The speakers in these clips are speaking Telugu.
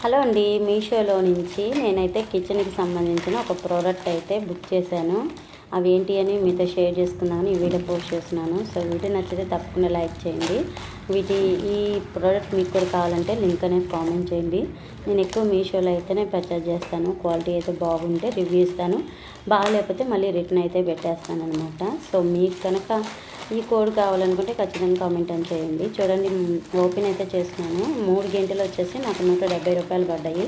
హలో అండి మీషోలో నుంచి నేనైతే కిచెన్కి సంబంధించిన ఒక ప్రోడక్ట్ అయితే బుక్ చేశాను. అవి ఏంటి అని మీతో షేర్ చేసుకున్నాను ఈ వీడియో పోస్ట్ చేస్తున్నాను. సో వీడియో నచ్చితే తప్పకుండా లైక్ చేయండి. వీటి ఈ ప్రోడక్ట్ మీకు కూడా కావాలంటే లింక్ అనేది కామెంట్ చేయండి. నేను ఎక్కువ మీషోలో అయితేనే పర్చేజ్ చేస్తాను. క్వాలిటీ అయితే బాగుంటే రివ్యూ ఇస్తాను. బాగాలేకపోతే మళ్ళీ రిటర్న్ అయితే పెట్టేస్తాను అనమాట సో మీకు కనుక ఈ కోడ్ కావాలనుకుంటే ఖచ్చితంగా కామెంట్ అని చేయండి. చూడండి ఓపెన్ అయితే చేస్తున్నాను. మూడు గంటలు వచ్చేసి నాకు నూట డెబ్బై రూపాయలు పడ్డాయి.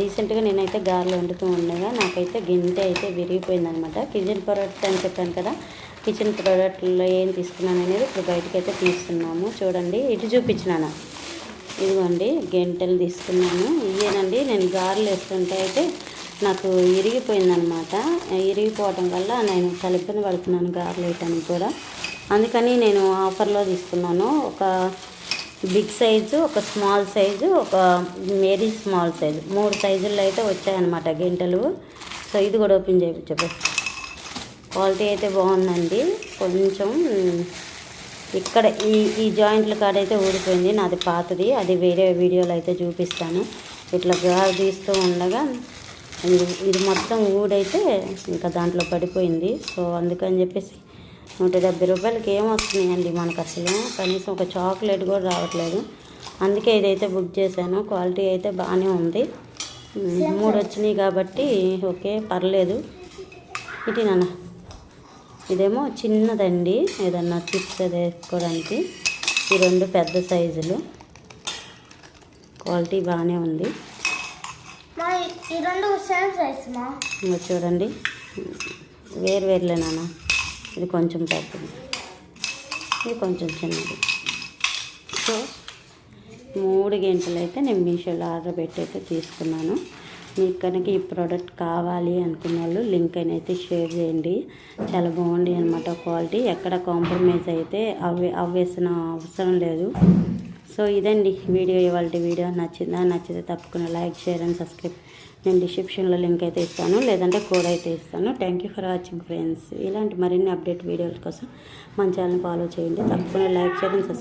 రీసెంట్గా నేనైతే గారెలు వండుతూ ఉండగా నాకైతే గింటె అయితే విరిగిపోయిందనమాట. కిచెన్ ప్రోడక్ట్ అని చెప్పాను కదా కిచెన్ ప్రోడక్ట్లో ఏం తీసుకున్నాను అనేది ఇప్పుడు బయటకు అయితే తీస్తున్నాము. చూడండి ఇటు చూపించినాను? ఇదిగోండి గంటలు తీసుకున్నాను. ఇవేనండి నేను గారెలు వేస్తుంటే అయితే నాకు ఇరిగిపోయిందనమాట ఇరిగిపోవటం వల్ల నేను చాలా ఇబ్బంది పడుతున్నాను గారెలు వేయటానికి కూడా. అందుకని నేను ఆఫర్లో తీసుకున్నాను. ఒక బిగ్ సైజు ఒక స్మాల్ సైజు ఒక వెరీ స్మాల్ సైజు. మూడు సైజుల్లో అయితే వచ్చాయన్నమాట గింటలు. సో ఇది కూడా ఓపెన్ చేయించు క్వాలిటీ అయితే బాగుందండి. కొంచెం ఇక్కడ ఈ ఈ జాయింట్ల కాడ అయితే ఊడిపోయింది. నాది పాతది. అది వేరే వీడియోలో అయితే చూపిస్తాను. ఇట్లా గాలి తీస్తూ ఉండగా ఇది ఇది మొత్తం ఊడైతే ఇంకా దాంట్లో పడిపోయింది. సో అందుకని చెప్పేసి నూట డెబ్బై రూపాయలకి ఏం వస్తున్నాయండి మనకు అసలు? కనీసం ఒక చాక్లెట్ కూడా రావట్లేదు. అందుకే ఇదైతే బుక్ చేశాను. క్వాలిటీ అయితే బాగానే ఉంది. మూడు వచ్చినాయి కాబట్టి ఓకే పర్లేదు. ఇటు నాన్న. ఇదేమో చిన్నదండి. ఏదన్నా చిప్స్ అది వేసుకోవడానికి. ఈ రెండు పెద్ద సైజులు. క్వాలిటీ బాగానే ఉంది. చూడండి. వేరు వేరులే నాన్న. ఇది కొంచెం పెద్దది. ఇది కొంచెం చిన్నది. సో మూడు గంటలు అయితే నేను మీషోలో ఆర్డర్ పెట్టి అయితే తీసుకున్నాను. మీకు కనుక ఈ ప్రోడక్ట్ కావాలి అనుకున్న వాళ్ళు లింక్ అయిన అయితే షేర్ చేయండి. చాలా బాగుంది అనమాట క్వాలిటీ. ఎక్కడ కాంప్రమైజ్ అయితే అవి అవ్వేసిన అవసరం లేదు. సో ఇదండి వీడియో ఇవాళ వీడియో. నచ్చిందా? నచ్చితే తప్పకుండా లైక్ షేర్ అండ్ సబ్స్క్రైబ్. నేను డిస్క్రిప్షన్లో లింక్ అయితే ఇస్తాను లేదంటే కోడ్ అయితే ఇస్తాను. Thank you for watching friends ఇలాంటి మరిన్ని అప్డేట్ వీడియోల కోసం మన ఛానల్ ఫాలో చేయండి. తప్పకుండా లైక్ చేయండి సబ్స్క్రైబ్